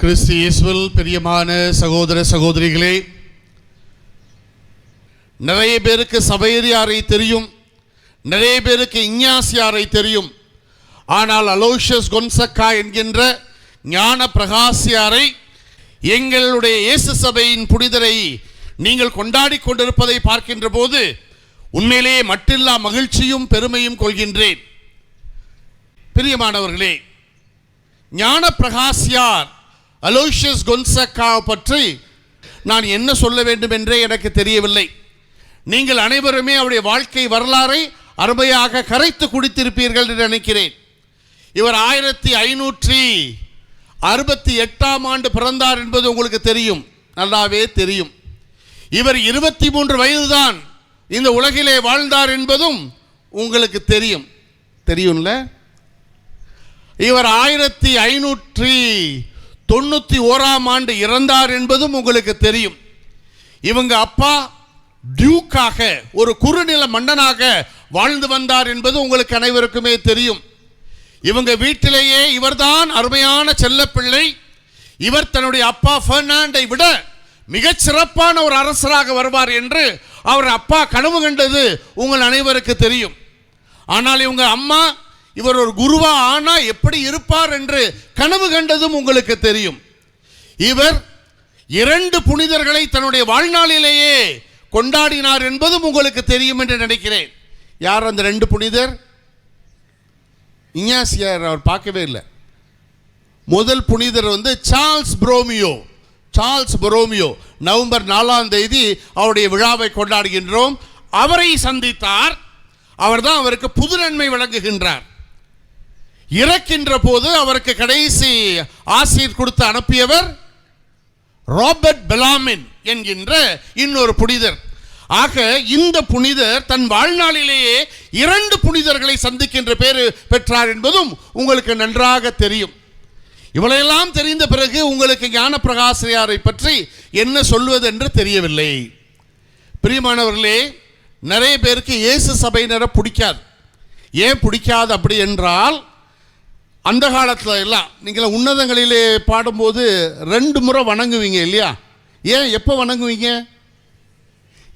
கிறிஸ்து இயேசுவில் பிரியமான சகோதர சகோதரிகளே நிறைய பேருக்கு சபையரியாரை தெரியும்? நிறைய பேருக்கு இஞ்ஞாசியாரை தெரியும்? ஆனால் அலோஷியஸ் கொன்சக்கா என்கின்ற ஞான பிரகாசியாரை எங்களுடைய இயேசு சபையின் புனிதரை நீங்கள் கொண்டாடி கொண்டிருப்பதை பார்க்கின்ற போது உண்மையிலேயே மட்டில்லா மகிழ்ச்சியும் பெருமையும் கொள்கின்றேன். பிரியமானவர்களே ஞான பிரகாசியார் அலோஷியஸ் கொன்சக்காவை பற்றி நான் என்ன சொல்ல வேண்டும் என்றே எனக்கு தெரியவில்லை. நீங்கள் அனைவருமே அவருடைய வாழ்க்கை வரலாறை அருமையாக கரைத்து குடித்திருப்பீர்கள் என்று நினைக்கிறேன். இவர் ஆயிரத்தி ஐநூற்றி அறுபத்தி எட்டாம் ஆண்டு பிறந்தார் என்பது உங்களுக்கு தெரியும். நல்லாவே தெரியும். இவர் இருபத்தி மூன்று வயதுதான் இந்த உலகிலே வாழ்ந்தார் என்பதும் உங்களுக்கு தெரியும். தெரியும்ல? இவர் ஆயிரத்தி ஐநூற்றி தொண்ணூற்றி ஓராம் ஆண்டு இறந்தார் என்பதும் உங்களுக்கு தெரியும். இவங்க அப்பா டியூக்காக ஒரு குறுநில மன்னனாக வாழ்ந்து வந்தார் என்பது உங்களுக்கு அனைவருக்குமே தெரியும். இவங்க வீட்டிலேயே இவர்தான் அருமையான செல்லப்பிள்ளை. இவர் தன்னுடைய அப்பா பெர்னாண்டை விட மிகச் சிறப்பான ஒரு அரசராக வருவார் என்று அவர் அப்பா கனவு கண்டது உங்கள் அனைவருக்கு தெரியும். ஆனால் இவங்க அம்மா இவர் ஒரு குருவா ஆனா எப்படி இருப்பார் என்று கனவு கண்டதும் உங்களுக்கு தெரியும். இவர் இரண்டு புனிதர்களை தன்னுடைய வாழ்நாளிலேயே கொண்டாடினார் என்பதும் உங்களுக்கு தெரியும் என்று நினைக்கிறேன். யார் அந்த ரெண்டு புனிதர்? இஞ்ஞாசியார் அவர் பார்க்கவே இல்லை. முதல் புனிதர் வந்து Charles Borromeo. Charles Borromeo. November நாலாம் தேதி அவருடைய விழாவை கொண்டாடுகின்றோம். அவரை சந்தித்தார். அவர்தான் அவருக்கு புது நன்மை வழங்குகின்றார். இறக்கின்ற போது அவருக்கு கடைசி ஆசிரியர் கொடுத்து அனுப்பியவர் ராபர்ட் பெலாமின் என்கின்ற இன்னொரு புனிதர். ஆக இந்த புனிதர் தன் வாழ்நாளிலேயே இரண்டு புனிதர்களை சந்திக்கின்ற பேரு பெற்றார் என்பதும் உங்களுக்கு நன்றாக தெரியும். இவளையெல்லாம் தெரிந்த பிறகு உங்களுக்கு ஞான பிரகாசியாரை பற்றி என்ன சொல்வது என்று தெரியவில்லை. பிரியமானவர்களே நிறைய பேருக்கு இயேசு சபையினரை பிடிக்காது. ஏன் பிடிக்காது அப்படி என்றால் அந்த காலத்தில் எல்லாம் நீங்கள் உன்னதங்களிலே பாடும்போது ரெண்டு முறை வணங்குவீங்க இல்லையா? ஏன் எப்போ வணங்குவீங்க?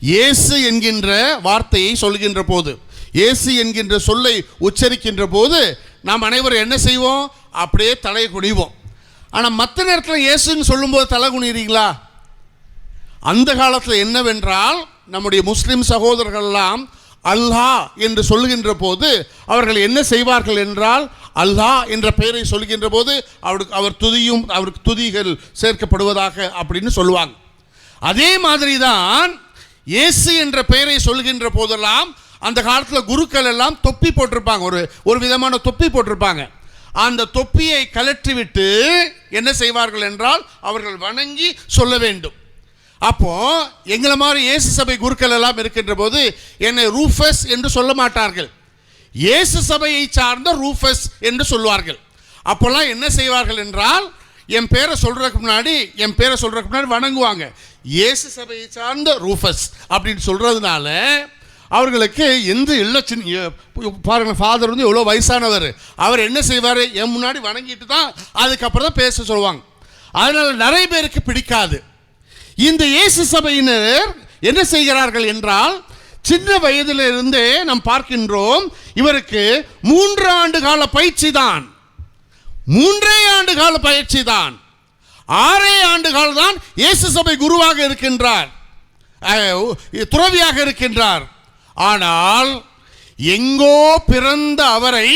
இயேசு என்கின்ற வார்த்தையை சொல்கின்ற போது இயேசு என்கின்ற சொல்லை உச்சரிக்கின்ற போது நாம் அனைவரும் என்ன செய்வோம்? அப்படியே தலையை குனிவோம். ஆனால் மற்ற நேரத்தில் இயேசுன்னு சொல்லும்போது தலை குனிறீங்களா அந்த காலத்தில் என்னவென்றால் நம்முடைய முஸ்லீம் சகோதரர்கள்லாம் அல்லாஹ் என்று சொல்லுகின்ற போது அவர்கள் என்ன செய்வார்கள் என்றால் அல்லாஹ் என்ற பெயரை சொல்கின்ற போது அவருக்கு அவர் துதியும் அவருக்கு துதிகள் சேர்க்கப்படுவதாக அப்படின்னு சொல்லுவாங்க. அதே மாதிரி தான் இயேசு என்ற பெயரை சொல்கின்ற போதெல்லாம் அந்த காலத்தில் குருக்கள் எல்லாம் தொப்பி போட்டிருப்பாங்க. ஒரு ஒரு விதமான தொப்பி போட்டிருப்பாங்க. அந்த தொப்பியை கலற்றிவிட்டு என்ன செய்வார்கள் என்றால் அவர்கள் வணங்கி சொல்ல வேண்டும். அப்போ எங்களை மாதிரி இயேசு சபை குருக்கள் எல்லாம் இருக்கின்ற போது என்னை ரூஃபஸ் என்று சொல்ல மாட்டார்கள். இயேசு சபையை சார்ந்த ரூஃபஸ் என்று சொல்வார்கள் அப்போல்லாம் என்ன செய்வார்கள் என்றால் என் பேரை சொல்றதுக்கு முன்னாடி என் பேரை சொல்றதுக்கு முன்னாடி வணங்குவாங்க. இயேசு சபையை சார்ந்த ரூஃபஸ் அப்படின்னு சொல்றதுனால அவர்களுக்கு எந்த இல்லை சின்ன பாருங்கள் ஃபாதர் வந்து எவ்வளோ வயசானவர். அவர் என்ன செய்வார்? என் முன்னாடி வணங்கிட்டு தான் அதுக்கப்புறம் தான் பேச சொல்லுவாங்க. அதனால் நிறைய பேருக்கு பிடிக்காது. இந்த இயேசு சபையினர் என்ன செய்கிறார்கள் என்றால் சின்ன வயதிலிருந்தே நாம் பார்க்கின்றோம் இவருக்கு மூன்று ஆண்டு கால பயிற்சி தான் மூன்றே ஆண்டு கால பயிற்சி தான் ஆறே ஆண்டு கால தான் இயேசு சபை குருவாக இருக்கின்றார். துறவியாக இருக்கின்றார். ஆனால் எங்கோ பிறந்த அவரை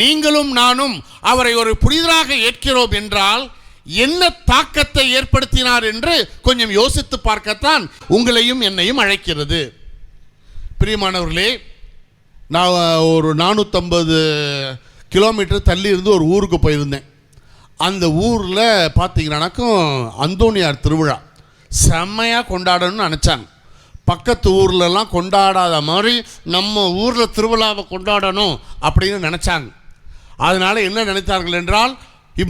நீங்களும் நானும் அவரை ஒரு புனிதராக ஏற்கிறோம் என்றால் என்ன தாக்கத்தை ஏற்படுத்தினார் என்று கொஞ்சம் யோசித்து பார்க்கத்தான் உங்களையும் என்னையும் அழைக்கிறது. பிரியமானவர்களே நான் ஒரு நானூற்றம்பது கிலோமீட்டர் தள்ளி இருந்து ஒரு ஊருக்கு போயிருந்தேன். அந்த ஊரில் பார்த்தீங்கன்னாக்கும் அந்தோணியார் திருவிழா. செம்மையாக கொண்டாடணும்னு நினச்சாங்க. பக்கத்து ஊர்லலாம் கொண்டாடாத மாதிரி நம்ம ஊரில் திருவிழாவை கொண்டாடணும் அப்படின்னு நினச்சாங்க. அதனால் என்ன நினைத்தார்கள் என்றால்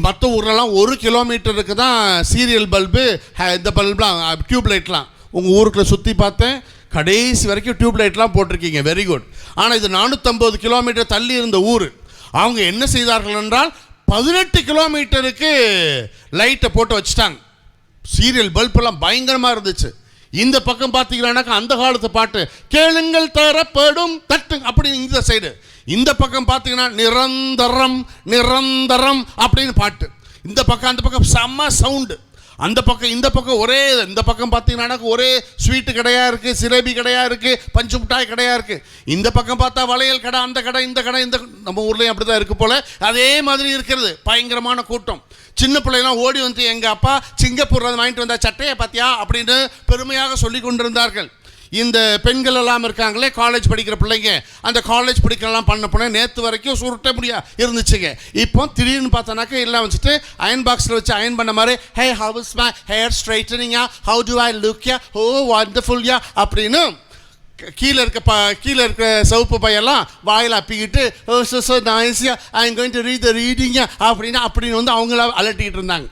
மற்ற ஊர்லலாம் ஒரு கிலோமீட்டருக்கு தான் சீரியல் பல்பு இந்த பல்புலாம் டியூப் லைட்லாம் உங்கள் ஊருக்குள்ள சுற்றி பார்த்தேன் கடைசி வரைக்கும் டியூப் லைட்லாம் போட்டிருக்கீங்க. வெரி குட் ஆனால் இது நானூற்றம்பது கிலோமீட்டர் தள்ளி இருந்த ஊர். அவங்க என்ன செய்தார்கள் என்றால் பதினெட்டு கிலோமீட்டருக்கு லைட்டை போட்டு வச்சுட்டாங்க. சீரியல் பல்பெல்லாம் பயங்கரமாக இருந்துச்சு. இந்த பக்கம் பார்த்தீங்கன்னாக்கா அந்த காலத்து பாட்டு கேளுங்கள் தரப்படும் தட்டு அப்படின்னு இந்த சைடு. இந்த பக்கம் பார்த்தீங்கன்னா நிரந்தரம் நிரந்தரம் அப்படின்னு பாட்டு. இந்த பக்கம் அந்த பக்கம் செம்ம சவுண்டு அந்த பக்கம் இந்த பக்கம் ஒரே இந்த பக்கம் பார்த்தீங்கன்னா ஒரே ஸ்வீட்டு கடையாக இருக்குது சிலேபி கடையாக இருக்குது பஞ்சு மிட்டாய் கடையாக இருக்குது இந்த பக்கம் பார்த்தா வளையல் கடை அந்த கடை இந்த கடை இந்த நம்ம ஊர்லேயும் அப்படி தான் இருக்குது போல். அதே மாதிரி இருக்கிறது. பயங்கரமான கூட்டம். சின்ன பிள்ளைலாம் ஓடி வந்து எங்கள் அப்பா சிங்கப்பூரில் இருந்து வாங்கிட்டு வந்த சட்டையை பார்த்தியா அப்படின்னு பெருமையாக சொல்லி கொண்டிருந்தார்கள். இந்த பெண்கள் எல்லாம் இருக்காங்களே காலேஜ் படிக்கிற பிள்ளைங்க. அந்த காலேஜ் படிக்கலாம் பண்ண போனால் நேற்று வரைக்கும் சுருட்ட முடியா இருந்துச்சுங்க. இப்போ திடீர்னு பார்த்தோன்னாக்கா எல்லாம் வச்சுட்டு அயன் பாக்ஸில் வச்சு அயன் பண்ண மாதிரி hey how is my hair ஸ்ட்ரைட்டனிங்கா how to I look yeah? Oh wonderful oh, yeah? அப்படின்னு கீழே இருக்க ப கீழே இருக்க சிவப்பு பையெல்லாம் வாயில் அப்பிக்கிட்டு oh so so நைஸியா I am going to read the ரீடிங்கா அப்படின்னு அப்படின்னு வந்து அவங்கள அலட்டிக்கிட்டு இருந்தாங்க.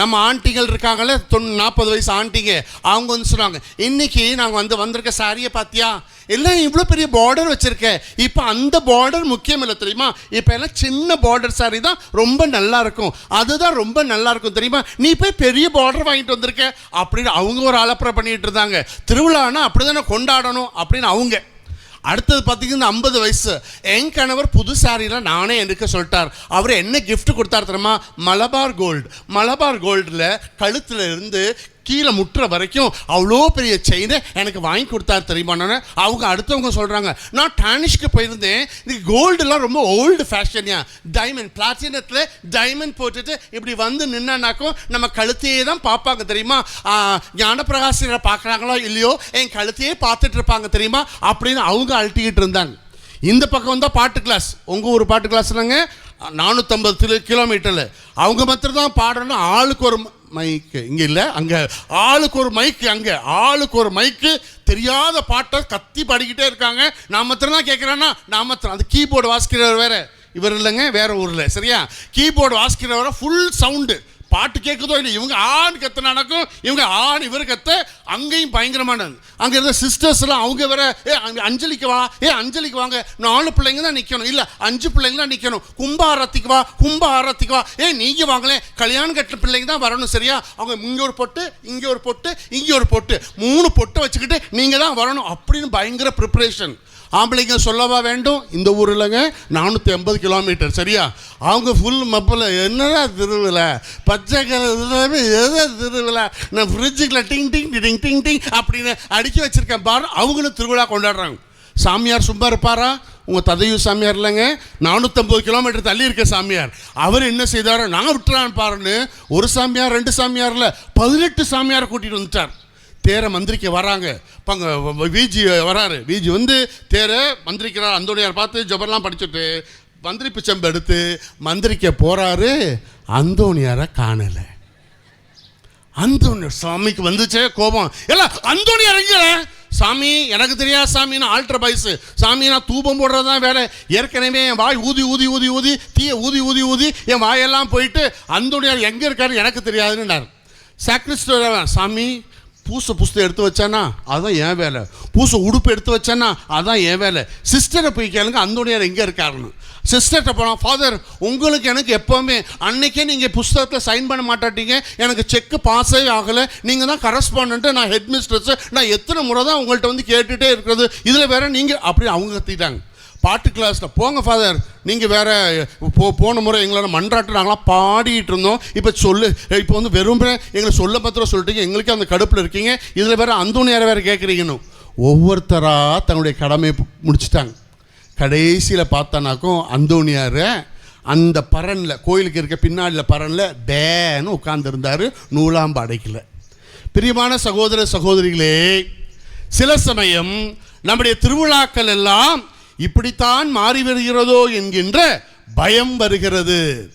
நம்ம ஆண்டிகள் இருக்காங்களே தொண்ணூ நாற்பது வயசு ஆண்டிங்க அவங்க வந்து சொன்னாங்க இன்னைக்கு நாங்கள் வந்து வந்திருக்க சாரியை பார்த்தியா எல்லாம் இவ்வளோ பெரிய பார்டர் வச்சுருக்கேன் இப்போ அந்த பார்டர் முக்கியம் இல்லை தெரியுமா? இப்போ எல்லாம் சின்ன பார்டர் சாரி தான் ரொம்ப நல்லா இருக்கும். அதுதான் ரொம்ப நல்லா இருக்கும் தெரியுமா? நீ போய் பெரிய பார்டர் வாங்கிட்டு வந்திருக்க. அப்படின்னு அவங்க ஒரு அலப்பறை பண்ணிகிட்டு இருந்தாங்க. திருவிழானா அப்படி தானே கொண்டாடணும் அப்படின்னு அவங்க. அடுத்தது பார்த்தீங்கன்னா ஐம்பது வயசு. என் கணவர் புது சாரீலாம் நானே எனக்கு சொல்லிட்டார். அவர் என்ன கிஃப்ட் கொடுத்தார் தெரியுமா? மலபார் கோல்டு மலபார் கோல்டில் கழுத்தில் இருந்து கீழே முட்டுற வரைக்கும் அவ்வளோ பெரிய செயினை எனக்கு வாங்கி கொடுத்தாரு தெரியுமான்னு அவங்க அடுத்தவங்க சொல்கிறாங்க நான் டானிஷ்க்கு போயிருந்தேன். இது கோல்டுலாம் ரொம்ப ஓல்டு ஃபேஷன்யா டைமண்ட் பிளாட்டினத்தில் டைமண்ட் போட்டுட்டு இப்படி வந்து நின்னாக்கும் நம்ம கழுத்தையே தான் பார்ப்பாங்க தெரியுமா? ஆ, பார்க்குறாங்களோ இல்லையோ? என் கழுத்தையே பார்த்துட்டு இருப்பாங்க தெரியுமா? அப்படின்னு அவங்க அழட்டிக்கிட்டு இருந்தாங்க. இந்த பக்கம் வந்தால் பாட்டு கிளாஸ் உங்கள் ஊர் பாட்டு கிளாஸ்லங்க நானூற்றம்பது கிலோமீட்டரில். அவங்க மாத்திரம் தான் பாடணும் ஆளுக்கு ஒரு மைக்கு இங்கே இல்லை அங்கே. ஆளுக்கு ஒரு மைக்கு அங்கே. ஆளுக்கு ஒரு மைக்கு தெரியாத பாட்டை கத்தி பாடிக்கிட்டே இருக்காங்க. நான் மாத்திரம் தான் கேட்குறேன்னா நான் மாத்திரம் அது கீபோர்டு வாசிக்கிறவர் வேறு. இவர் இல்லைங்க வேறு ஊரில். சரியா? கீபோர்டு வாசிக்கிறவரை ஃபுல் சவுண்டு பாட்டு கேட்குதோ இல்லை இவங்க ஆண் கத்த நடக்கும். இவங்க ஆண் இவர் கத்த அங்கேயும் பயங்கரமானது அங்கே இருந்த சிஸ்டர்ஸ்லாம் அவங்க வேற ஏ அஞ்சலிக்கு வா ஏ அஞ்சலிக்கு வாங்க. நாலு பிள்ளைங்க தான் நிற்கணும் இல்லை அஞ்சு பிள்ளைங்க தான் நிற்கணும் கும்ப ஆரத்திக்கு வா கும்ப ஆரத்திக்கு வா. ஏ நீங்கள் வாங்களேன். கல்யாணம் கட்ட பிள்ளைங்க தான் வரணும் சரியா? அவங்க இங்கே ஒரு பொட்டு இங்கே ஒரு பொட்டு இங்கே ஒரு பொட்டு. மூணு பொட்டை வச்சுக்கிட்டு நீங்கள் தான் வரணும். அப்படின்னு பயங்கர ப்ரிப்பரேஷன் ஆம்பளைங்க சொல்லவா வேண்டும்? இந்த ஊரில்ங்க நானூற்றி எண்பது கிலோமீட்டர் சரியா? அவங்க ஃபுல் மப்பில் என்னடா திருவிழா? பச்சை கலர் எதை திருவிழா? நான் ஃப்ரிட்ஜுக்குள்ள டிங் டிங் டிங் டிங் டிங் அப்படின்னு அடுக்கி வச்சுருக்கேன் பாரு அவங்களும் திருவிழா கொண்டாடுறாங்க. சாமியார் சும்மா இருப்பாரா? உங்கள் ததையூர் சாமியார் இல்லைங்க. நானூற்றம்பது கிலோமீட்டர் தள்ளி இருக்க சாமியார். அவர் என்ன செய்தாரோ? நான் விட்டுறான்னு பாருன்னு ஒரு சாமியார் ரெண்டு சாமியாரில் பதினெட்டு சாமியாரை கூட்டிகிட்டு வந்துட்டார். தேரை மந்திரிக்க வராங்க. பங்க விஜி வராரு. விஜி வந்து தேரை மந்திரிக்கிறார். அந்தோனியார் பார்த்து ஜபர்லாம் படிச்சுட்டு மந்திரிப்பு செம்பு எடுத்து மந்திரிக்க போகிறாரு அந்தோனியாரை காணலை. அந்தோனியார் சாமிக்கு வந்துச்சே கோபம். எல்லாம் அந்தோனியார் இங்கே சாமி எனக்கு தெரியாது சாமி நான் ஆல்ட்ர பாய்ஸ் சாமி நான் தூபம் போடுறது தான் வேலை. ஏற்கனவே என் வாய் ஊதி ஊதி ஊதி ஊதி தீய ஊதி ஊதி ஊதி என் வாயெல்லாம் போயிட்டு அந்தோனியார் எங்கே இருக்காரு எனக்கு தெரியாதுன்னு சாக்ரிஸ்டர் சாமி பூசை புஸ்தகம் எடுத்து வச்சானா? அதுதான் என் வேலை. பூசை உடுப்பு எடுத்து வச்சானா? அதுதான் என் வேலை. சிஸ்டரை போய் கேளுங்க அந்தோனியார் எங்கே இருக்காருன்னு. சிஸ்டர்கிட்ட போனால் ஃபாதர் உங்களுக்கு எனக்கு எப்போவுமே அன்னைக்கே நீங்கள் புஸ்தகத்தில் சைன் பண்ண மாட்டாட்டீங்க. எனக்கு செக்கு பாஸே ஆகலை. நீங்கள் தான் கரஸ்பாண்ட்டு நான் ஹெட் மிஸ்ட்ரஸ் நான் எத்தனை முறை தான் உங்கள்கிட்ட வந்து கேட்டுகிட்டே இருக்கிறது. இதில் வேற நீங்கள் அப்படி அவங்க கத்திட்டாங்க. பாட்டு கிளாஸில் போங்க ஃபாதர் நீங்கள் வேற போ போன முறை எங்களோட மன்றாட்டு நாங்களாம் பாடிட்டு இருந்தோம். இப்போ சொல்லு இப்போ வந்து வெறும் எங்களை சொல்ல பத்திரம் சொல்லிட்டீங்க. எங்களுக்கே அந்த கடுப்பில் இருக்கீங்க. இதில் வேறு அந்தோனியாரை வேறு கேட்குறீங்கன்னு ஒவ்வொருத்தராக தன்னுடைய கடமையை முடிச்சிட்டாங்க. கடைசியில் பார்த்தானாக்கும் அந்தோனியார் அந்த பரனில் கோயிலுக்கு இருக்க பின்னாடியில் பரனில் டேன்னு உட்கார்ந்துருந்தார். நூலாம் அடைக்கல. பிரியமான சகோதர சகோதரிகளே சில சமயம் நம்முடைய திருவிழாக்கள் எல்லாம் இப்படித்தான் மாறி வருகிறதோ என்கின்ற பயம் வருகிறது.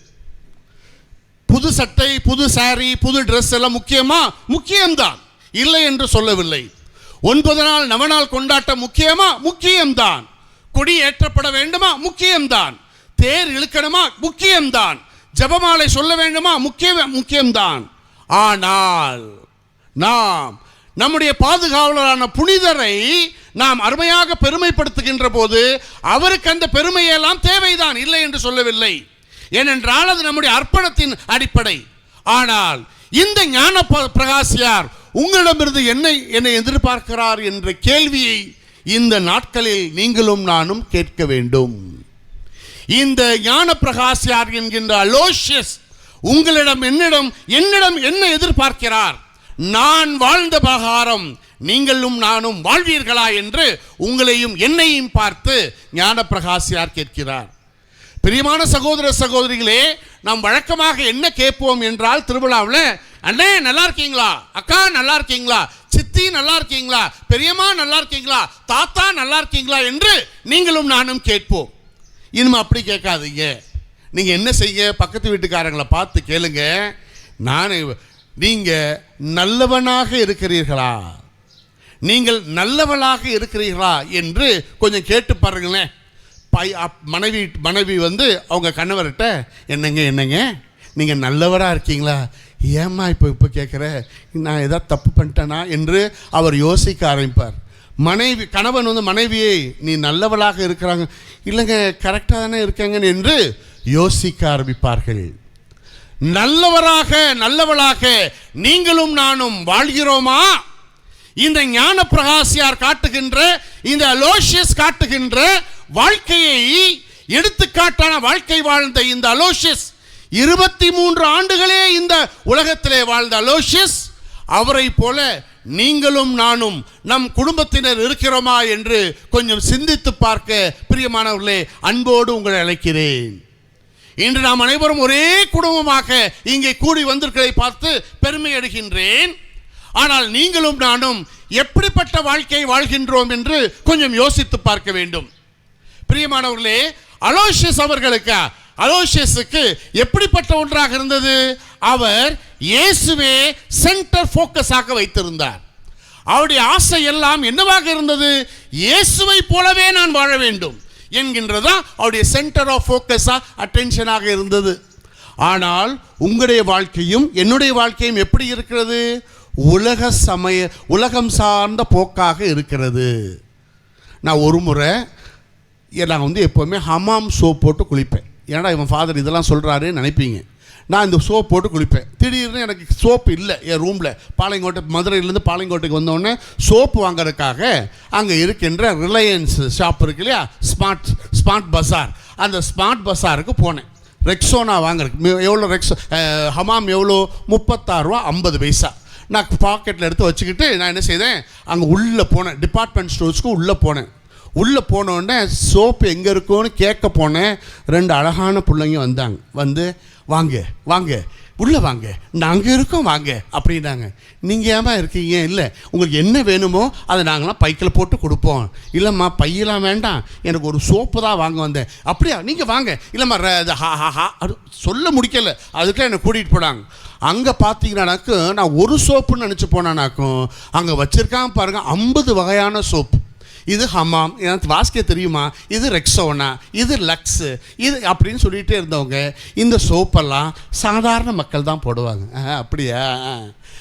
புது சட்டை புது சாரி புது ட்ரெஸ் எல்லாம் முக்கியமா? முக்கியம்தான். இல்லை என்று சொல்லவில்லை. ஒன்பது நாள் நவநாள் கொண்டாட்டம் முக்கியமா? முக்கியம்தான். கொடி ஏற்றப்பட வேண்டுமா? முக்கியம்தான். தேர் இழுக்கணுமா? முக்கியம்தான். ஜெபமாலை சொல்ல வேண்டுமா? முக்கிய முக்கியம்தான். ஆனால் நாம் நம்முடைய பாதுகாவலரான புனிதரை நாம் அருமையாக பெருமைப்படுத்துகின்ற போது அவருக்கு அந்த பெருமையெல்லாம் தேவைதான் இல்லை என்று சொல்லவில்லை. ஏனென்றால் அது நம்முடைய அர்ப்பணத்தின் அடிப்படை. ஆனால் இந்த ஞான பிரகாசியார் உங்களிடமிருந்து என்னை என்னை எதிர்பார்க்கிறார் என்ற கேள்வியை இந்த நாட்களில் நீங்களும் நானும் கேட்க வேண்டும். இந்த ஞான பிரகாசியார் என்கின்ற அலோஷியஸ் உங்களிடம் என்னிடம் என்னிடம் என்ன எதிர்பார்க்கிறார்? நான் வாழ்ந்த பிரகாரம் நீங்களும் நானும் வாழ்வீர்களா என்று உங்களையும் என்னையும் பார்த்து ஞான பிரகாசியார் கேட்கிறார். பிரியமான சகோதர சகோதரிகளே நாம் வழக்கமாக என்ன கேட்போம் என்றால் திருவிழாவில் அண்ணே நல்லா இருக்கீங்களா? அக்கா நல்லா இருக்கீங்களா? சித்தி நல்லா இருக்கீங்களா? பெரியம்மா நல்லா இருக்கீங்களா? தாத்தா நல்லா இருக்கீங்களா? என்று நீங்களும் நானும் கேட்போம். இனிமே அப்படி கேட்காதீங்க. நீங்கள் என்ன செய்ய? பக்கத்து வீட்டுக்காரங்களை பார்த்து கேளுங்க. நான் நீங்கள் நல்லவனாக இருக்கிறீர்களா? நீங்கள் நல்லவளாக இருக்கிறீர்களா என்று கொஞ்சம் கேட்டு பாருங்களேன். பை அப்- மனைவி மனைவி வந்து அவங்க கணவர்கிட்ட என்னங்க என்னங்க? நீங்கள் நல்லவராக இருக்கீங்களா? ஏம்மா இப்போ இப்போ கேட்குற நான் எதாவது தப்பு பண்ணிட்டேனா? என்று அவர் யோசிக்க ஆரம்பிப்பார். மனைவி கணவன் வந்து மனைவியை நீ நல்லவளாக இருக்கிறாங்க. இல்லைங்க கரெக்டாக தானே இருக்காங்க என்று யோசிக்க ஆரம்பிப்பார்கள். நல்லவராக நல்லவளாக நீங்களும் நானும் வாழ்கிறோமா? இந்த ஞான பிரகாசியார் காட்டுகின்ற இந்த அலோஷியஸ் காட்டுகின்ற வாழ்க்கையை எடுத்துக்காட்டான வாழ்க்கை வாழ்ந்த இந்த அலோஷியஸ் இருபத்தி மூன்று ஆண்டுகளே இந்த உலகத்திலே வாழ்ந்த அலோஷியஸ் அவரை போல நீங்களும் நானும் நம் குடும்பத்தினர் இருக்கிறோமா என்று கொஞ்சம் சிந்தித்து பார்க்க பிரியமானவர்களே அன்போடு உங்களை அழைக்கிறேன். இன்று நாம் அனைவரும் ஒரே குடும்பமாக இங்கே கூடி வந்திருக்கிறதை பார்த்து பெருமை அடைகின்றேன் ஆனால் நீங்களும் நானும் எப்படிப்பட்ட வாழ்க்கையை வாழ்கின்றோம் என்று கொஞ்சம் யோசித்து பார்க்க வேண்டும். பிரியமானவர்களே அலோஷியஸ் அவர்களுக்கு அலோஷியஸுக்கு எப்படிப்பட்ட ஒன்றாக இருந்தது? அவர் இயேசுவே சென்டர் ஃபோக்கஸாக வைத்திருந்தார். அவருடைய ஆசை எல்லாம் என்னவாக இருந்தது? இயேசுவை போலவே நான் வாழ வேண்டும் என்கின்றதா அவருடைய சென்டர் ஆஃப் ஃபோக்கஸாக அட்டென்ஷனாக இருந்தது. ஆனால் உங்களுடைய வாழ்க்கையும் என்னுடைய வாழ்க்கையும் எப்படி இருக்கிறது? உலக சமய உலகம் சார்ந்த போக்காக இருக்கிறது. நான் ஒரு முறை நான் வந்து எப்போவுமே ஹமாம் சோப் போட்டு குளிப்பேன். ஏன்னா இவன் ஃபாதர் இதெல்லாம் சொல்கிறாருன்னு நினைப்பீங்க. நான் இந்த சோப் போட்டு குளிப்பேன். திடீர்னு எனக்கு சோப் இல்லை என் ரூமில் பாளையங்கோட்டை மதுரையிலேருந்து பாளையங்கோட்டைக்கு வந்தோடனே சோப்பு வாங்குறதுக்காக அங்கே இருக்கின்ற ரிலையன்ஸ் ஷாப் இருக்கு இல்லையா? ஸ்மார்ட் ஸ்மார்ட் பஸார் அந்த ஸ்மார்ட் பஸாருக்கு போனேன். ரெக்ஸோனா வாங்குறதுக்கு. எவ்வளோ ரெக்ஸோ ஹமாம் எவ்வளோ? முப்பத்தாறுரூவா ஐம்பது பைசா. நான் பாக்கெட்டில் எடுத்து வச்சுக்கிட்டு நான் என்ன செய்தேன் அங்கே உள்ளே போனேன். டிபார்ட்மெண்ட் ஸ்டோர்ஸ்க்கு உள்ளே போனேன். உள்ளே போனோடனே சோப்பு எங்கே இருக்கும்னு கேட்க போனேன். ரெண்டு அழகான பிள்ளைங்க வந்தாங்க. வந்து வாங்க வாங்க. உள்ளே வாங்க. நாங்கள் இருக்கோம் வாங்க. அப்படின்னாங்க. நீங்கள் ஏமா இருக்கீங்க? இல்லை. உங்களுக்கு என்ன வேணுமோ அதை நாங்களாம் பைக்கில் போட்டு கொடுப்போம். இல்லைம்மா பையெல்லாம் வேண்டாம். எனக்கு ஒரு சோப்பு தான் வாங்க வந்தேன். அப்படியா? நீங்கள் வாங்க. இல்லைம்மா ர- இது ஹா ஹா ஹா அது சொல்ல முடிக்கல. அதுக்கெல்லாம் என்னை கூட்டிகிட்டு போனாங்க. அங்கே பார்த்தீங்கன்னாக்கும் நான் ஒரு சோப்புன்னு நினச்சி போனானாக்கும் அங்கே வச்சுருக்காங்க பாருங்கள் ஐம்பது வகையான சோப்பு. இது ஹமாம் எனக்கு வாசிக்க தெரியுமா? இது ரெக்ஸோனா? இது லக்ஸு? இது அப்படின்னு சொல்லிகிட்டே இருந்தவங்க இந்த சோப்பெல்லாம் சாதாரண மக்கள் தான் போடுவாங்க. ஆ, அப்படியா? ஆ.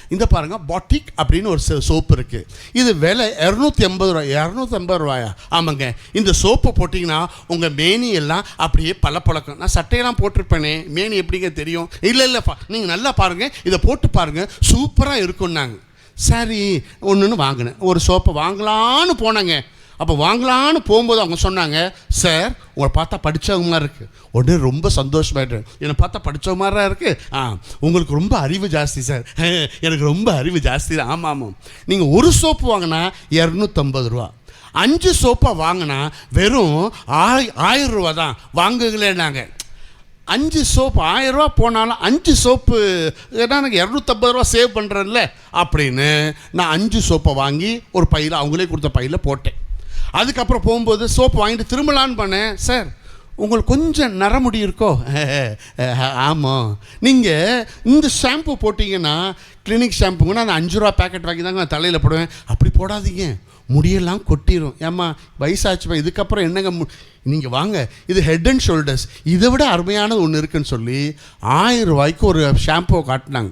இந்த பாருங்கள் பாட்டிக் அப்படின்னு ஒரு சோப்பு இருக்குது இது விலை இரநூத்தி எண்பது ரூபாய் இரநூத்தி ஐம்பது ரூபாயா? ஆமாங்க. இந்த சோப்பை போட்டிங்கன்னா உங்கள் மேனி எல்லாம் அப்படியே பழக்கம் நான் சட்டையெல்லாம் போட்டிருப்பேனே மேனி எப்படிங்க தெரியும்? இல்லை இல்லை நீங்கள் நல்லா பாருங்கள் இதை போட்டு பாருங்கள் சூப்பராக இருக்கும்னாங்க. சரி ஒன்றுன்னு வாங்கினேன். ஒரு சோப்பை வாங்கலான்னு போனாங்க. அப்போ வாங்கலான்னு போகும்போது அவங்க சொன்னாங்க சார் உங்களை பார்த்தா படித்தவங்க மாதிரி இருக்குது உடனே ரொம்ப சந்தோஷமாயிட்டேன். என்னை பார்த்தா படித்தவங்க மாதிரி தான் இருக்குது ஆ உங்களுக்கு ரொம்ப அறிவு ஜாஸ்தி சார் எனக்கு ரொம்ப அறிவு ஜாஸ்தி. தான் ஆமாம் ஆமாம் நீங்கள் ஒரு சோப்பு வாங்கினா இரநூத்தம்பது ரூபா. அஞ்சு சோப்பை வாங்கினா வெறும் ஆய் ஆயிரம் ரூபா தான். வாங்குங்களே நாங்கள் அஞ்சு சோப்பு ஆயிரம் ரூபா போனாலும் அஞ்சு சோப்பு ஏன்னா எனக்கு இரநூத்தம்பது ரூபா சேவ் பண்ணுறேன்ல அப்படின்னு நான் அஞ்சு சோப்பை வாங்கி ஒரு பையில் அவங்களே கொடுத்த பையில் போட்டேன். அதுக்கப்புறம் போகும்போது சோப்பு வாங்கிட்டு திரும்பலான்னு பண்ணேன். சார் உங்களுக்கு கொஞ்சம் நரமுடி இருக்கோ? ஆமாம் நீங்கள் இந்த ஷாம்பு போட்டிங்கன்னா கிளினிக் ஷாம்புங்கன்னா அந்த அஞ்சு ரூபா பேக்கெட் வாங்கி தாங்க நான் தலையில் போடுவேன். அப்படி போடாதீங்க. முடியெல்லாம் கொட்டிடும் ஏம்மா வயசாச்சுப்பா இதுக்கப்புறம் என்னங்க நீங்கள் வாங்க. இது ஹெட் அண்ட் ஷோல்டர்ஸ் இதை விட அருமையானது ஒன்று இருக்குன்னு சொல்லி ஆயிரம் ரூபாய்க்கு ஒரு ஷாம்புவை காட்டினாங்க.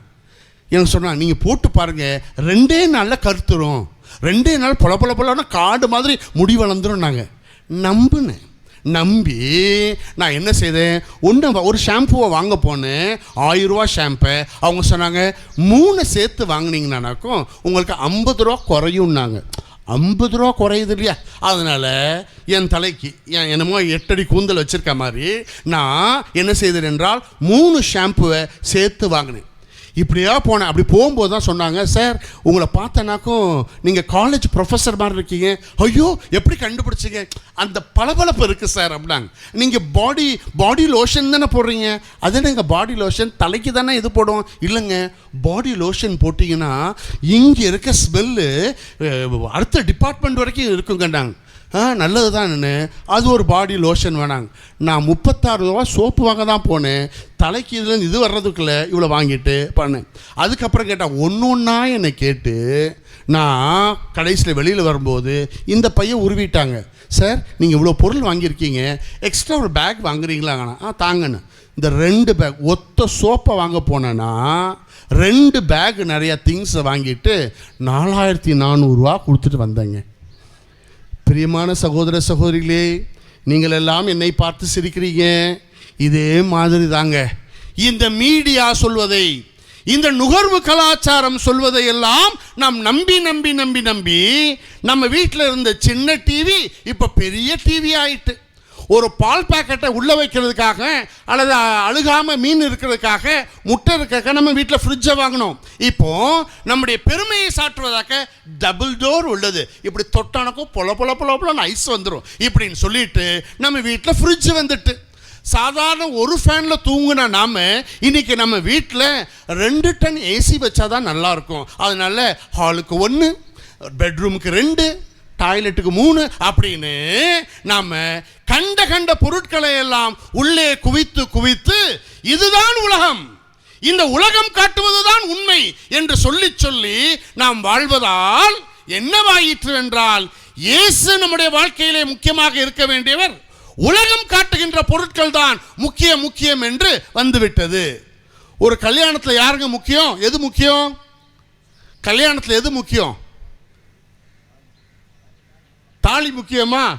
எனக்கு சொன்னாங்க நீங்கள் போட்டு பாருங்கள் ரெண்டே நாளில் கருத்துரும். ரெண்டே நாள் பொல பொல பொலன்னா காடு மாதிரி முடி வளர்ந்துரும் நாங்கள் நம்புனேன் நம்பி நான் என்ன செய்தேன்? ஒன்று ஒரு ஷாம்புவை வாங்க போனேன். ஆயிரம் ரூபா ஷாம்பை. அவங்க சொன்னாங்க மூணு சேர்த்து வாங்கினீங்கன்னாக்கும் உங்களுக்கு ஐம்பது ரூபா குறையும்னாங்க. ஐம்பது ரூபா குறையுது இல்லையா? அதனால் என் தலைக்கு என் என்னமோ எட்டடி கூந்தல் வச்சுருக்க மாதிரி நான் என்ன செய்தேன் என்றால் மூணு ஷாம்புவை சேர்த்து வாங்கினேன். இப்படியா போனேன். அப்படி போகும்போது தான் சொன்னாங்க சார் உங்களை பார்த்தனாக்கும் நீங்கள் காலேஜ் ப்ரொஃபஸர் மாதிரி இருக்கீங்க. ஐயோ எப்படி கண்டுபிடிச்சிங்க? அந்த பளபளப்பு இருக்குது சார் அப்படின்னாங்க. நீங்கள் பாடி பாடி லோஷன் தானே போடுறீங்க? அது என்னங்க பாடி லோஷன் தலைக்கு தானே இது போடுவோம்? இல்லைங்க. பாடி லோஷன் போட்டிங்கன்னா இங்கே இருக்க ஸ்மெல்லு அடுத்த டிபார்ட்மெண்ட் வரைக்கும் இருக்குங்கண்டாங்க நல்லது தான் அது ஒரு பாடி லோஷன் வேணாங்க. நான் முப்பத்தாறு ரூபா சோப்பு வாங்க தான் போனேன். தலைக்கு இதுலேருந்து இது வர்றதுக்குள்ள இவ்வளோ வாங்கிட்டு பண்ணேன். அதுக்கப்புறம் கேட்டால் ஒன்று ஒன்றா என்னை கேட்டு நான் கடைசியில் வெளியில் வரும்போது இந்த பையன் உருவிட்டாங்க. சார் நீங்கள் இவ்வளோ பொருள் வாங்கியிருக்கீங்க. எக்ஸ்ட்ரா ஒரு பேக் வாங்குறீங்களாங்கண்ணா ஆ தாங்கண்ணே. இந்த ரெண்டு பேக் ஒத்த சோப்பை வாங்க போனேன்னா ரெண்டு பேக் நிறையா திங்ஸை வாங்கிட்டு நாலாயிரத்தி நானூறுரூவா கொடுத்துட்டு வந்தேங்க. பிரியமான சகோதர சகோதரிகளே நீங்கள் எல்லாம் என்னை பார்த்து சிரிக்கிறீங்க. இதே மாதிரி தாங்க இந்த மீடியா சொல்வதை இந்த நுகர்வு கலாச்சாரம் சொல்வதை எல்லாம் நாம் நம்பி நம்பி நம்பி நம்பி நம்ம வீட்டில் இருந்த சின்ன டிவி இப்போ பெரிய டிவி ஆயிட்டு. ஒரு பால் பாக்கெட்டை உள்ளே வைக்கிறதுக்காக அல்லது அழுகாமல் மீன் இருக்கிறதுக்காக முட்டை இருக்கிறதுக்காக நம்ம வீட்டில் ஃப்ரிட்ஜை வாங்கினோம். இப்போ நம்முடைய பெருமையை சாற்றுவதாக டபுள் டோர் உள்ளது. இப்படி தொட்டானக்கும் பொல பொல பொல பொலன்னு ஐஸ் வந்துடும் இப்படின்னு சொல்லிட்டு நம்ம வீட்டில் ஃப்ரிட்ஜ் வந்துட்டு. சாதாரண ஒரு ஃபேனில் தூங்குன நாம் இன்னைக்கு நம்ம வீட்டில் ரெண்டு டன் ஏசி வச்சாதான் தான் நல்லாயிருக்கும் அதனால் ஹாலுக்கு ஒன்று பெட்ரூமுக்கு ரெண்டு டாய்லெட்டுக்கு மூணு அப்படின்னு நாம் கண்ட கண்ட பொருட்களை எல்லாம் உள்ளே குவித்து குவித்து இதுதான் உலகம். இந்த உலகம் காட்டுவதுதான் உண்மை என்று சொல்லி சொல்லி நாம் வாழ்வதால் என்னவாயிற்று என்றால் இயேசு நம்முடைய வாழ்க்கையிலே முக்கியமாக இருக்க வேண்டியவர் உலகம் காட்டுகின்ற பொருட்கள் தான் முக்கிய முக்கியம் என்று வந்துவிட்டது. ஒரு கல்யாணத்தில் யாருங்க முக்கியம்? எது முக்கியம்? கல்யாணத்தில் எது முக்கியம்? தாலி முக்கியமா?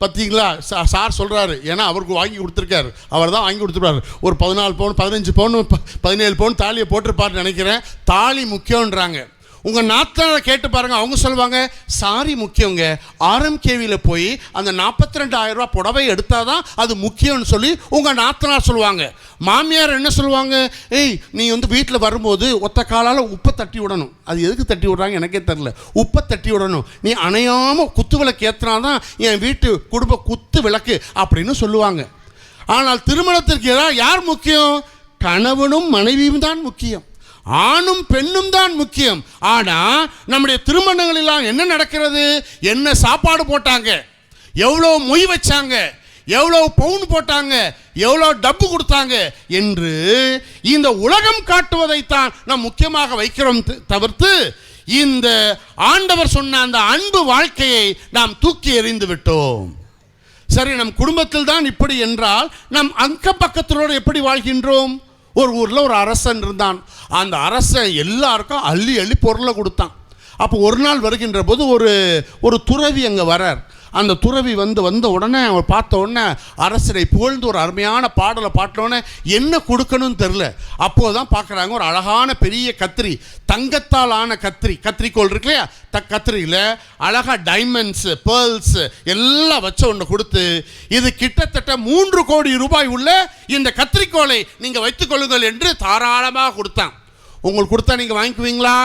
பார்த்தீங்களா சா- சார் சொல்கிறாரு ஏன்னா அவருக்கு வாங்கி கொடுத்துருக்காரு. அவர் தான் வாங்கி கொடுத்துருப்பாரு. ஒரு பதினாலு பவுன் பதினஞ்சு பவுன் ப- பதினேழு பவுன் தாலியை போட்டிருப்பாருன்னு நினைக்கிறேன். தாலி முக்கியன்றாங்க உங்கள் நாத்தனாரை கேட்டு பாருங்கள் அவங்க சொல்லுவாங்க சாரி முக்கியங்க ஆர்எம்கேவியில் போய் அந்த நாற்பத்தி ரெண்டாயிரம் ரூபா புடவை எடுத்தால் தான் அது முக்கியம்னு சொல்லி உங்கள் நாத்தனார் சொல்லுவாங்க. மாமியார் என்ன சொல்லுவாங்க ஏய் நீ வந்து வீட்டில் வரும்போது ஒத்த காலால் உப்பை தட்டி விடணும். அது எதுக்கு தட்டி விடுறாங்க எனக்கே தெரில உப்பை தட்டி விடணும். நீ அணையாமல் குத்து விளக்கு ஏற்றினா தான் என் வீட்டு குடும்ப குத்து விளக்கு அப்படின்னு சொல்லுவாங்க. ஆனால் திருமணத்திற்கு ஏதாவது யார் முக்கியம்? கணவனும் மனைவியும் தான் முக்கியம். ஆணும் பெண்ணும் தான் முக்கியம். ஆனால் நம்முடைய திருமணங்களெல்லாம் என்ன நடக்கிறது? என்ன சாப்பாடு போட்டாங்க? எவ்வளோ மொய் வச்சாங்க? எவ்வளோ பவுன் போட்டாங்க? எவ்வளோ டப்பு கொடுத்தாங்க? என்று இந்த உலகம் காட்டுவதைத்தான் நாம் முக்கியமாக வைக்கிறோம் த- தவிர்த்து இந்த ஆண்டவர் சொன்ன அந்த அன்பு வாழ்க்கையை நாம் தூக்கி எறிந்து விட்டோம். சரி நம் குடும்பத்தில் தான் இப்படி என்றால் நம் அக்க பக்கத்திலோடு எப்படி வாழ்கின்றோம்? ஒரு ஊரில் ஒரு அரசன் இருந்தான். அந்த அரசன் எல்லாருக்கும் அள்ளி அள்ளி பொருளை கொடுத்தான். அப்போ ஒரு நாள் வருகின்ற போது ஒரு ஒரு துறவி அங்கே வரார். அந்த துறவி வந்து வந்த உடனே அவர் பார்த்த உடனே அரசரை புகழ்ந்து ஒரு அருமையான பாடலை பாட்டினோடனே என்ன கொடுக்கணும்னு தெரில அப்போது தான் பார்க்குறாங்க ஒரு அழகான பெரிய கத்திரி தங்கத்தால் ஆன கத்திரி கத்திரிக்கோள் இருக்கு இல்லையா? த கத்திரியில் அழகாக டைமண்ட்ஸு பேர்ல்ஸு எல்லாம் வச்ச ஒன்று கொடுத்து இது கிட்டத்தட்ட மூன்று கோடி ரூபாய் உள்ள இந்த கத்திரிக்கோலை நீங்கள் வைத்துக்கொள்ளுங்கள் என்று தாராளமாக கொடுத்தான். உங்களுக்கு கொடுத்தா நீங்கள் வாங்கிக்குவீங்களா?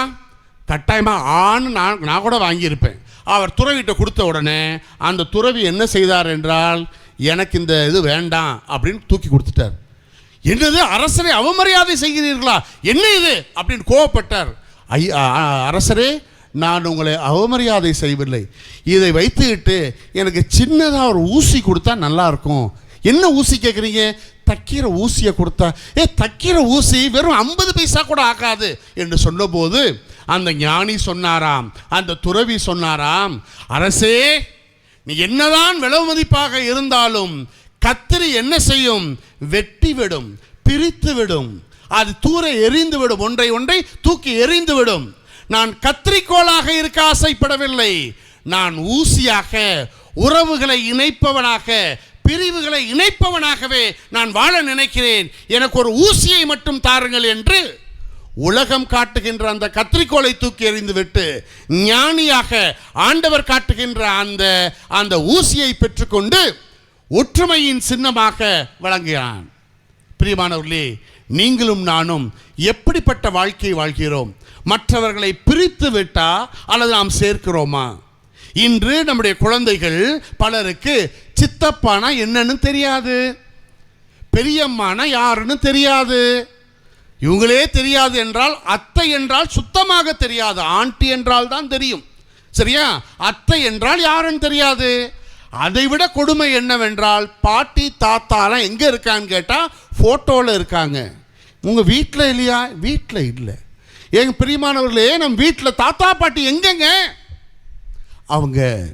கட்டாயமாக ஆண் நான் நான் கூட வாங்கியிருப்பேன். அவர் துறவிகிட்ட கொடுத்த உடனே அந்த துறவி என்ன செய்தார் என்றால் எனக்கு இந்த இது வேண்டாம் அப்படின்னு தூக்கி கொடுத்துட்டார். என்னது அரசரை அவமரியாதை செய்கிறீர்களா? என்ன இது? அப்படின்னு கோவப்பட்டார். ஐ அரசரே நான் உங்களை அவமரியாதை செய்யவில்லை. இதை வைத்துக்கிட்டு எனக்கு சின்னதாக ஒரு ஊசி கொடுத்தா நல்லாயிருக்கும் என்ன ஊசி கேட்குறீங்க தைக்கிற ஊசியை கொடுத்தா ஏ தைக்கிற ஊசி வெறும் ஐம்பது பைசா கூட ஆகாது. என்று சொன்னபோது அந்த ஞானி சொன்னாராம் அந்த துறவி சொன்னாராம் அரசே நீ என்னதான் விலை மதிப்பாக இருந்தாலும் கத்திரி என்ன செய்யும்? வெட்டி விடும் பிரித்து விடும். அது தூர எரிந்து விடும் ஒன்றை ஒன்றை தூக்கி எறிந்து விடும். நான் கத்திரிக்கோளாக இருக்க ஆசைப்படவில்லை. நான் ஊசியாக உறவுகளை இணைப்பவனாக பிரிவுகளை இணைப்பவனாகவே நான் வாழ நினைக்கிறேன். எனக்கு ஒரு ஊசியை மட்டும் தாருங்கள் என்று உலகம் காட்டுகின்ற அந்த கத்திரிக்கோளை தூக்கி எறிந்துவிட்டு ஞானியாக ஆண்டவர் காட்டுகின்ற அந்த அந்த ஊசியை பெற்றுக்கொண்டு ஒற்றுமையின் சின்னமாக வழங்குகிறான் பிரியமானவர்களே நீங்களும் நானும் எப்படிப்பட்ட வாழ்க்கையை வாழ்கிறோம்? மற்றவர்களை பிரித்து விட்டா அல்லது நாம் சேர்க்கிறோமா? இன்று நம்முடைய குழந்தைகள் பலருக்கு சித்தப்பானா என்னன்னு தெரியாது. பெரியம்மானா யாருன்னு தெரியாது. இவங்களே தெரியாது என்றால் அத்தை என்றால் சுத்தமாக தெரியாது. ஆண்டி என்றால் தான் தெரியும். சரியா? அத்தை என்றால் யாருன்னு தெரியாது. அதைவிட கொடுமை என்னவென்றால் பாட்டி தாத்தாலாம் எங்கே இருக்கான்னு கேட்டால் ஃபோட்டோவில் இருக்காங்க. உங்கள் வீட்டில் இல்லையா? வீட்டில் இல்லை. எங்கள் பிரியமானவர்களே நம்ம வீட்டில் தாத்தா பாட்டி எங்கெங்க? அவங்க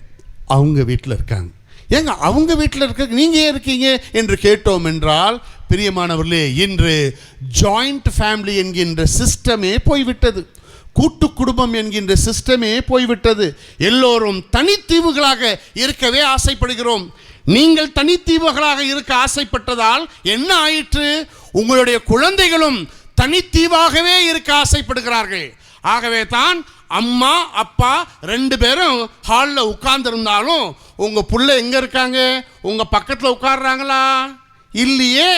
அவங்க வீட்டில் இருக்காங்க. ஏங்க அவங்க வீட்டில் இருக்க நீங்கள் ஏன் இருக்கீங்க? என்று கேட்டோம் என்றால் பிரியமானவர்களே இன்று ஜாயிண்ட் ஃபேமிலி என்கின்ற சிஸ்டமே போய்விட்டது. கூட்டு குடும்பம் என்கின்ற சிஸ்டமே போய்விட்டது. எல்லோரும் தனித்தீவுகளாக இருக்கவே ஆசைப்படுகிறோம். நீங்கள் தனித்தீவுகளாக இருக்க ஆசைப்பட்டதால் என்ன ஆயிற்று? உங்களுடைய குழந்தைகளும் தனித்தீவாகவே இருக்க ஆசைப்படுகிறார்கள். ஆகவே தான் அம்மா அப்பா ரெண்டு பேரும் ஹாலில் உட்கார்ந்துருந்தாலும் உங்கள் பிள்ளை எங்கே இருக்காங்க? உங்கள் பக்கத்தில் உட்காடுறாங்களா இல்லையே.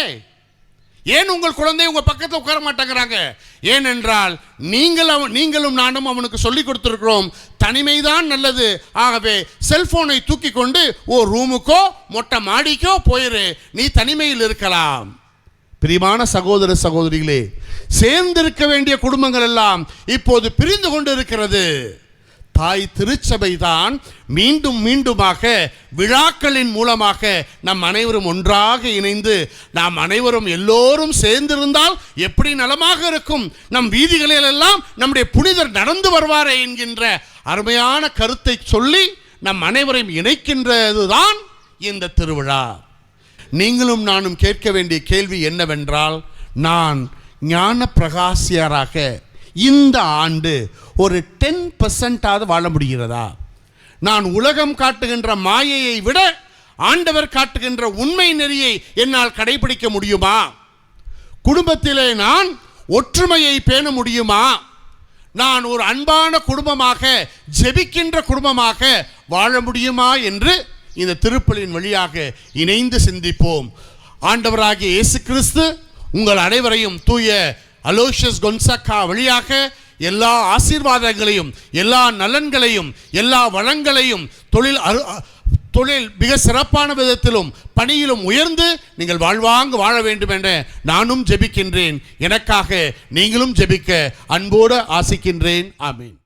ஏன் உங்கள் குழந்தை உங்கள் பக்கத்தில் உட்கார மாட்டேங்கிறாங்க? ஏனென்றால் நீங்கள் அவன் நீங்களும் நானும் அவனுக்கு சொல்லி கொடுத்துருக்கிறோம். தனிமைதான் நல்லது. ஆகவே செல்ஃபோனை தூக்கி கொண்டு ஓ ரூமுக்கோ மொட்டை மாடிக்கோ போயிரு. நீ தனிமையில் இருக்கலாம். பிரியமான சகோதர சகோதரிகளே சேர்ந்திருக்க வேண்டிய குடும்பங்கள் எல்லாம் இப்போது பிரிந்து கொண்டு இருக்கிறது தாய் திருச்சபை தான் மீண்டும் மீண்டுமாக விழாக்களின் மூலமாக நம் அனைவரும் ஒன்றாக இணைந்து நாம் அனைவரும் எல்லோரும் சேர்ந்திருந்தால் எப்படி நலமாக இருக்கும்? நம் வீதிகளில் எல்லாம் நம்முடைய புனிதர் நடந்து வருவாரே என்கின்ற அருமையான கருத்தை சொல்லி நம் அனைவரையும் இணைக்கின்றதுதான் இந்த திருவிழா. நீங்களும் நானும் கேட்க வேண்டிய கேள்வி என்னவென்றால் நான் ஞான பிரகாசியராக இந்த ஆண்டு ஒரு டென் பர்சன்டாவது வாழ முடிகிறதா? நான் உலகம் காட்டுகின்ற மாயையை விட ஆண்டவர் காட்டுகின்ற உண்மை நெறியை என்னால் கடைபிடிக்க முடியுமா? குடும்பத்திலே நான் ஒற்றுமையை பேண முடியுமா? நான் ஒரு அன்பான குடும்பமாக ஜெபிக்கின்ற குடும்பமாக வாழ முடியுமா என்று இந்த திருப்பலின் வழியாக இணைந்து சிந்திப்போம். ஆண்டவராகிய இயேசு கிறிஸ்து உங்கள் அனைவரையும் தூய அலோஷியஸ் கொன்சக்கா வழியாக எல்லா ஆசீர்வாதங்களையும் எல்லா நலன்களையும் எல்லா வளங்களையும் தொழில் அரு தொழில் மிக சிறப்பான விதத்திலும் பணியிலும் உயர்ந்து நீங்கள் வாழ்வாங்கு வாழ வேண்டும் என நானும் ஜெபிக்கின்றேன். எனக்காக நீங்களும் ஜெபிக்க அன்போடு ஆசிக்கின்றேன். ஆமீன்.